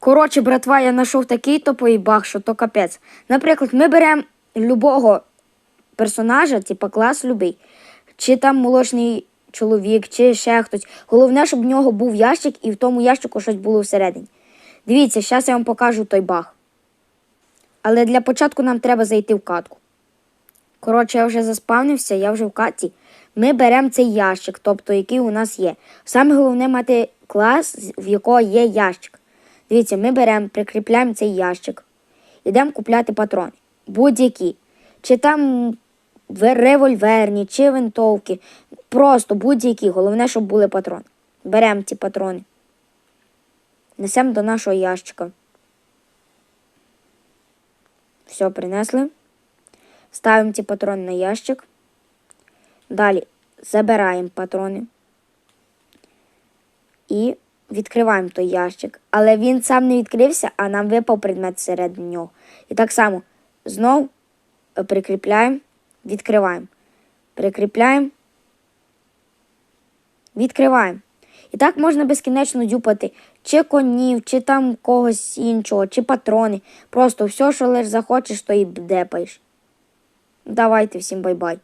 Коротше, братва, я знайшов такий топовий баг, що то капець. Наприклад, ми беремо любого персонажа, типа клас любий, чи там молочний чоловік, чи ще хтось. Головне, щоб в нього був ящик і в тому ящику щось було всередині. Дивіться, зараз я вам покажу той баг. Але для початку нам треба зайти в катку. Коротше, я вже заспавнився, я вже в катці. Ми беремо цей ящик, тобто який у нас є. Саме головне мати клас, в якого є ящик. Дивіться, ми беремо, прикріпляємо цей ящик, йдемо купляти патрони. Будь-які. Чи там револьверні, чи винтовки. Просто будь-які. Головне, щоб були патрони. Беремо ці патрони. Несемо до нашого ящика. Все, принесли. Ставимо ці патрони на ящик. Далі забираємо патрони. І відкриваємо той ящик. Але він сам не відкрився, а нам випав предмет всередині нього. І так само знов е, прикріпляємо, відкриваємо. Прикріпляємо. Відкриваємо. І так можна безкінечно дюпати чи конів, чи там когось іншого, чи патрони. Просто все, що лиш захочеш, то і депаєш. Давайте всім бай-бай.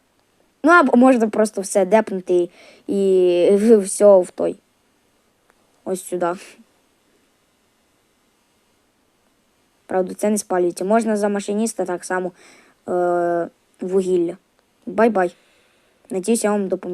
Ну або можна просто все депнути і все в той. Ось сюди. Правда, це не спалюється. Можна за машиніста так само е- вугілля. Бай-бай. Надіюсь, я вам допомогу.